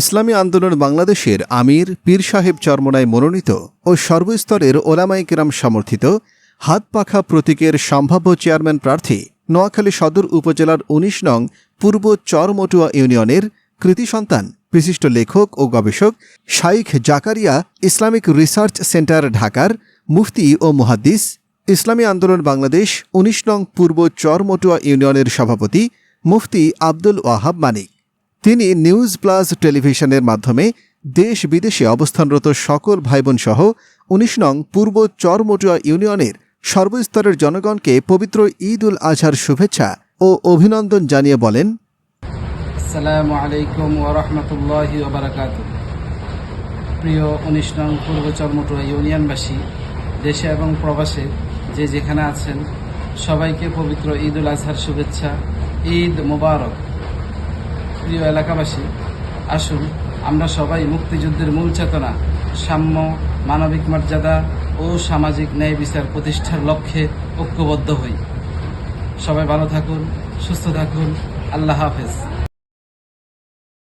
ইসলামী আন্দোলন বাংলাদেশের আমির, পীর সাহেব চরমনায় মনোনীত ও সর্বস্তরের ওলামাই কিরাম সমর্থিত হাত পাখা প্রতীকের সম্ভাব্য চেয়ারম্যান প্রার্থী নোয়াখালী সদর উপজেলার ১৯ নং পূর্ব চরমটুয়া ইউনিয়নের কৃতি সন্তান, বিশিষ্ট লেখক ও গবেষক Shaikh Zakaria Islamic research centre ঢাকার মুফতি ও মুহাদ্দিস, ইসলামী আন্দোলন বাংলাদেশ ১৯ নং পূর্ব চরমটুয়া ইউনিয়নের সভাপতি মুফতি আব্দুল ওয়াহাব মানিক। তিনি নিউজ প্লাস টেলিভিশনের মাধ্যমে দেশ বিদেশে অবস্থানরত সকল ভাইবোন সহ উনিশ নং পূর্ব চরমটুয়া ইউনিয়নের সর্বস্তরের জনগণকে পবিত্র ঈদ উল আজহার শুভেচ্ছা ও অভিনন্দন জানিয়ে বলেন, আসসালামু আলাইকুম ওরহমতুল্লাহ প্রিয় উনিশ নং পূর্ব চর্মটুয়া ইউনিয়নবাসী, দেশে এবং প্রবাসে যে যেখানে আছেন, সবাইকে পবিত্র ঈদ উল আজহার শুভেচ্ছা, ঈদ মোবারক। প্রিয় এলাকাবাসী, আসুন আমরা সবাই মুক্তিযুদ্ধের মূল চেতনা, সাম্য, মানবিক মর্যাদা ও সামাজিক ন্যায় বিচার প্রতিষ্ঠার লক্ষ্যে ঐক্যবদ্ধ হই। সবাই ভালো থাকুন, সুস্থ থাকুন। আল্লাহ হাফেজ।